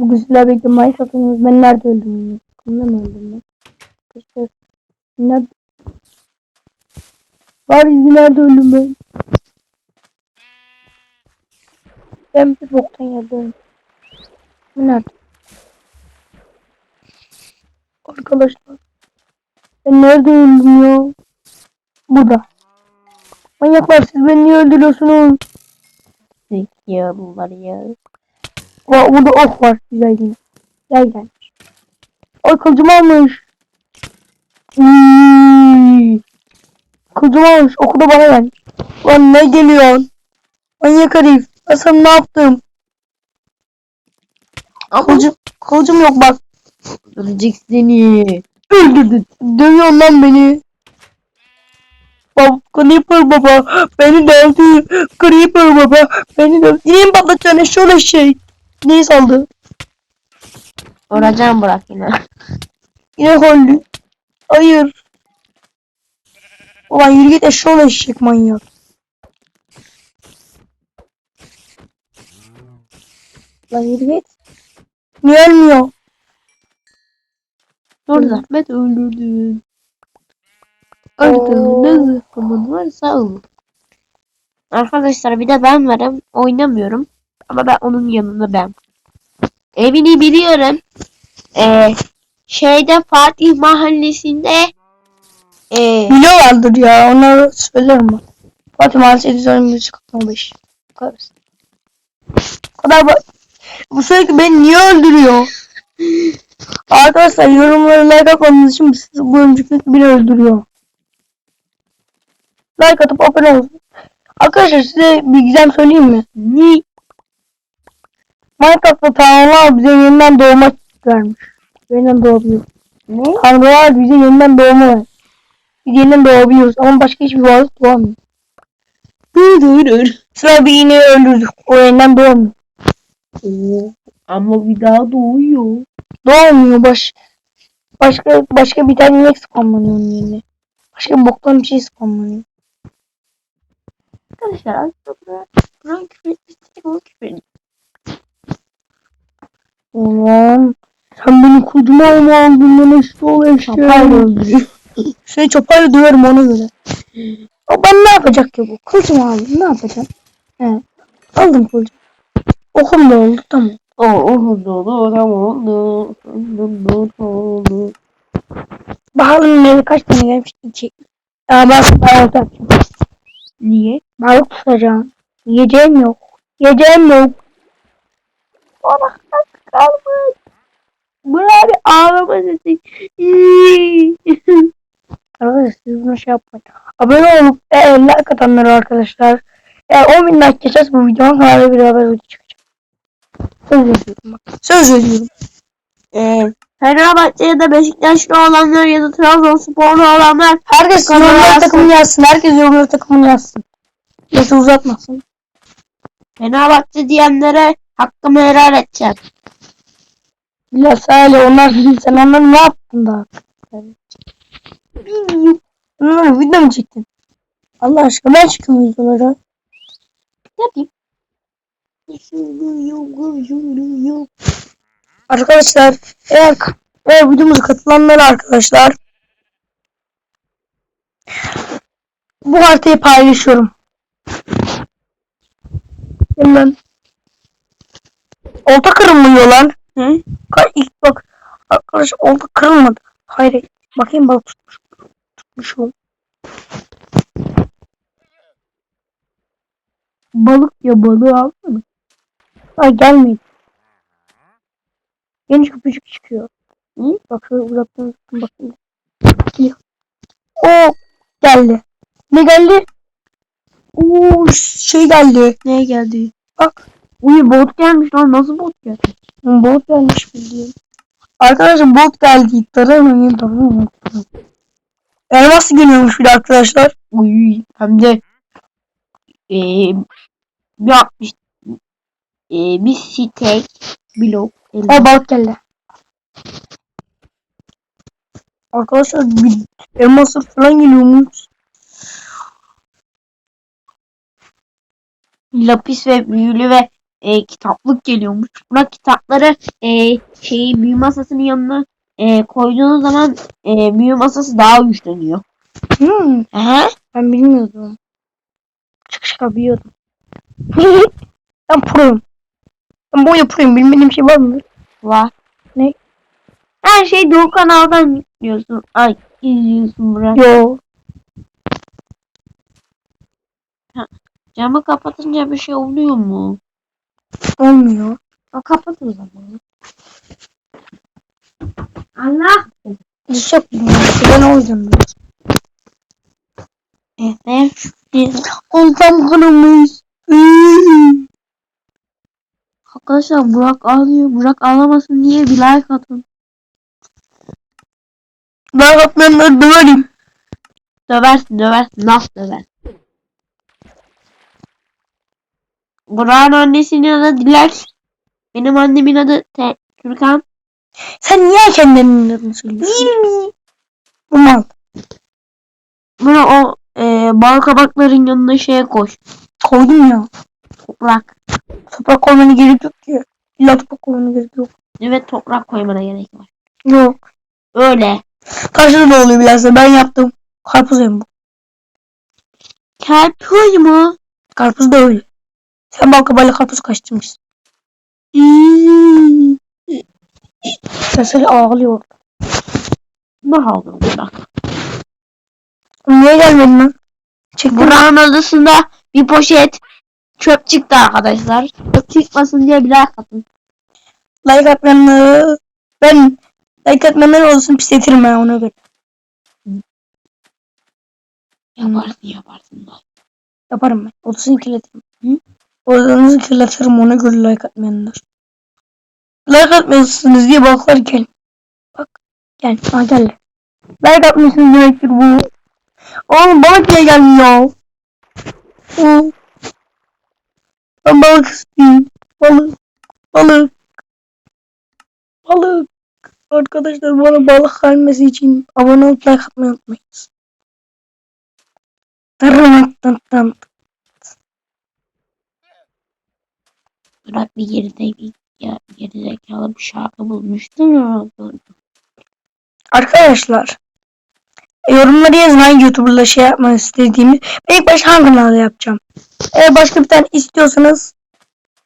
Bugün sizler birlikte Minecraft oynuyoruz. Ben nerede öldüm? Kumda mı öldüm ben? Arkadaşlar. Nerede? Var izi nerede öldüm ben? Ben bir boktan öldüm. Bu nerede? Arkadaşlar. Ben nerede öldüm ya? Burada. Manyaklar siz beni niye öldürüyorsunuz? Ya bunlar ya. Aa, burada ok var. Güzel yine. Gel gel. Ay kılıcım almış. Hmm. Kılıcım almış. Oku da bana gelmiş. Lan ne geliyorsun? Manyak herif. Ben sana ne yaptım? Kılıcım, kılıcım yok bak. Öldürecek seni. Öldürdün. Dövüyorsun lan beni. Bab Creeper baba beni dövdü. Creeper baba beni dövdü. Yine mi patlatacaksın şöyle şey. Neyi saldı? Vuracağım bırak yine. Yine holdü. Hayır. Ulan yürü git eşşoğlu eşek manyak. Lan yürü git. Niye ölmüyor? Dur zahmet öldürdün. Öldürdün. Ne zırhımın varsa al. Arkadaşlar bir de ben varım. Oynamıyorum. Ama ben onun yanında ben. Evini biliyorum. Ee, şeyde Fatih Mahallesi'nde ee, Biliyorlardır ya. Onları söylerim ben. Fatih Mahallesi 715 95. Karısı. O kadar bak. Bu sürekli beni niye öldürüyor? Arkadaşlar yorumları like atmadığınız için sizi bu önceki biri öldürüyor. Like atıp abone olun. Arkadaşlar size bir gizem söyleyeyim mi? ni Minecraft'ta tanrılar bize yeniden doğma vermiş. Yeniden doğabiliyoruz. ne? Tanrılar bize yeniden doğma. Biz yeniden doğabiliyoruz ama başka hiçbir varlık doğamıyor. Dur dur dur. Sıra bir iğneyi öldürdük. O yeniden doğmuyor. Oo, ama bir daha doğuyor. Doğmuyor baş. Başka başka bir tane inek spamlanıyor onun yerine. Başka bir boktan bir şey spamlanıyor. Arkadaşlar aslında Kur'an küfür etmiştik o küfür etmiş. Ulan sen beni kuduma mı aldın lan işte ol eşeğe. Çapayla öldürüyor. Seni çapayla döverim ona göre. O ben ne yapacak ki bu? Kılıcımı aldım ne yapacağım? He. Aldım kılıcımı. Okum da oldu tamam. O oldu oldu oldu oldu oldu. Bakalım nereye kaç tane gelmiş? İki. Aa bak balık yapacağım. Niye? Balık tutacağım. Yiyeceğim yok. Yiyeceğim yok. Az kalmış. Bırak ağlama sesi. Arkadaşlar siz bunu şey yapmayın. Abone olup e, like arkadaşlar. Eğer 10 bin like geçerse bu videonun kanalda bir haber video çıkacak. Söz veriyorum bak. Söz veriyorum. Ee, Fenerbahçe ya da Beşiktaşlı olanlar ya da Trabzonsporlu olanlar Herkes yorumlara takımını yazsın. Herkes yorumlara takımını yazsın. Neyse uzatmasın. Fenerbahçe diyenlere hakkımı helal edeceğim. Ya söyle onlar sen onları ne yaptın daha? Onları video mu çektin? Allah aşkına ben çıktım videolara. Yapayım? Arkadaşlar eğer eğer videomuza katılanlar arkadaşlar bu haritayı paylaşıyorum. Hemen olta kırılmıyor lan. Hı? İlk bak arkadaş olta kırılmadı. Hayır bakayım balık tutmuş. Tutmuş ol. Balık ya balığı alsana. Ay gelmedi. Geniş köpücük çıkıyor. Hı? Bak şöyle uzaktan uzaktan bakayım. Oo geldi. Ne geldi? Oo şey geldi. Ne geldi? Bak. Uy bot gelmiş lan nasıl bot geldi? Bot gelmiş bildiğin. Arkadaşlar bot geldi. Taramayın tamam Elmas geliyormuş bir arkadaşlar. Uy hem de bir yapmış eee bir steak blok Ay balık geldi. Arkadaşlar bir elmasır falan geliyormuş. lapis ve büyülü ve e, kitaplık geliyormuş. Burak kitapları e, şeyi büyü masasının yanına e, koyduğunuz zaman e, büyü masası daha güçleniyor. Hmm, Aha. ben bilmiyordum. Şaka şaka biliyordum. ben proyum. Ben boya proyum. Bilmediğim şey var mı? Var. Ne? Her şey Doğu kanaldan yüklüyorsun. Ay izliyorsun Burak. Yo. Camı kapatınca bir şey oluyor mu? Olmuyor. O kapat o zaman. Allah. Biz çok bilmiyorum. Ben o yüzden biliyorum. Evet. Oltam kırılmış. Arkadaşlar Burak ağlıyor. Burak ağlamasın diye bir like atın. Ben atmayanları döverim. Döversin döversin. Nasıl döversin? Burak'ın annesinin adı Dilek. Benim annemin adı Te Türkan. Sen niye kendinin adını söylüyorsun? Bu mal. O e, bal kabakların yanına şeye koş. Koydum ya. Toprak. Toprak koymana gerek yok ki. İlla toprak koymana gerek yok. Evet toprak koymana gerek var. Yok. Öyle. Karşıda da oluyor bilhassa. Ben yaptım. Karpuz hem bu. Kerpiç mu? Karpuz da öyle. Sen bal kabağıyla karpuz kaçtırmışsın. Sesleri ağlıyor. Ne oldu Burak? Niye gelmedin lan? Çektim. Burak'ın odasında bir poşet çöp çıktı arkadaşlar. Çöp çıkmasın diye bir like atın. Like atmayanları ben like atmayanları olsun pisletirim ben ona göre. Yaparsın yaparsın. Yaparım ben. Odasını kirletirim. Hı? Odanızı kirletirim ona göre like atmayanlar. Like atmıyorsunuz diye baklar gel. Bak. Gel. Ha gel. Like atmıyorsunuz demektir bu. Oğlum balık niye gelmiyor? Hı. Ben balık istiyorum. Balık. Balık. Balık. Arkadaşlar bana balık gelmesi için abone olup like atmayı unutmayınız. Tırnak tın Burak bir geride ya, gerizekalı bir şarkı bulmuştu mu? Arkadaşlar yorumları yazın hangi YouTuber'la şey yapmak istediğimi. Ben ilk başta hangi kanalda yapacağım. Eğer başka bir tane istiyorsanız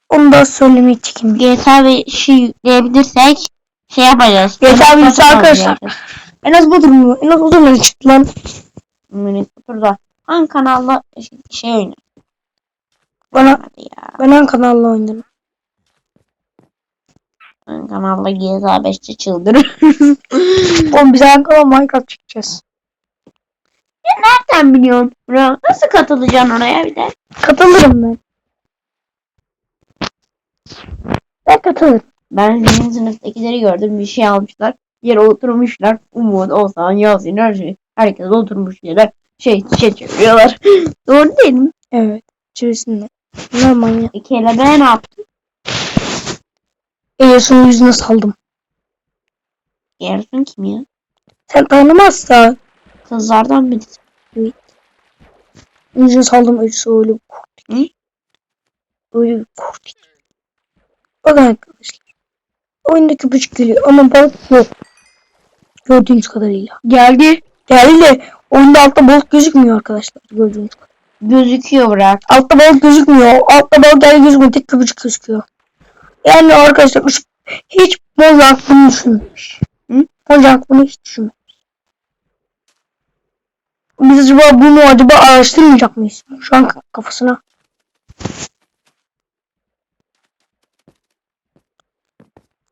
onu da söylemeye çekinmeyin. GTA ve şey yükleyebilirsek şey yapacağız. GTA Burak arkadaşlar. En az bu durumu. En az o durumları çıktı lan. Minik Kutur'da hangi kanalda şey, oynar? Bana, ben hangi kanalla oynarım. Kanalda GTA 5'te çıldırır. Oğlum biz kanal Minecraft çekeceğiz. Nereden biliyorsun? Burak nasıl katılacaksın oraya bir de? Katılırım ben. Ben katılırım. Ben senin sınıftakileri gördüm bir şey almışlar. Yere oturmuşlar. Umut, Oğuzhan, Yasin her şey. Herkes oturmuş yere şey şey çeviriyorlar. Doğru değil mi? Evet. İçerisinde. Bunlar manyak. E, Kelebeğe ne yaptın? Eğersin yüzüne saldım. Yarısın kim ya? Sen tanımazsan Kızlardan birisi. yüzüne saldım öylesi öyle bir korktuk. Hı? Öyle bir korktuk. Bakın arkadaşlar. Oyunda köpücük geliyor ama balık yok. Gördüğünüz kadarıyla. Geldi. Geldi de oyunda altta balık gözükmüyor arkadaşlar. Gördüğünüz kadar. Gözüküyor bırak. Altta balık gözükmüyor. Altta balık geldi gözükmüyor. Tek köpücük gözüküyor. Yani arkadaşlar hiç Mozart bunu düşünmemiş. Hı? Mozart bunu hiç düşünmemiş. Biz acaba bunu acaba araştırmayacak mıyız? Şu an kafasına.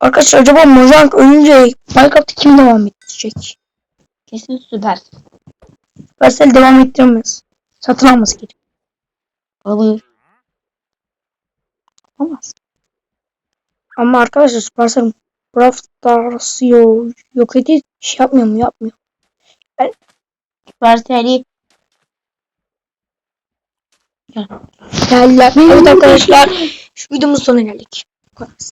Arkadaşlar acaba Mozart ölünce Minecraft'ı kim devam ettirecek? Kesin süper. Versel devam ettiremez. Satın alması gerek. Alır. Olmaz. Ama arkadaşlar Supercell Brawl Stars'ı yo- yok ediyor. Şey yapmıyor mu? Yapmıyor. Süperseli. Geldiler. Evet arkadaşlar. Şu videomuzun sonuna geldik. Bu kadar.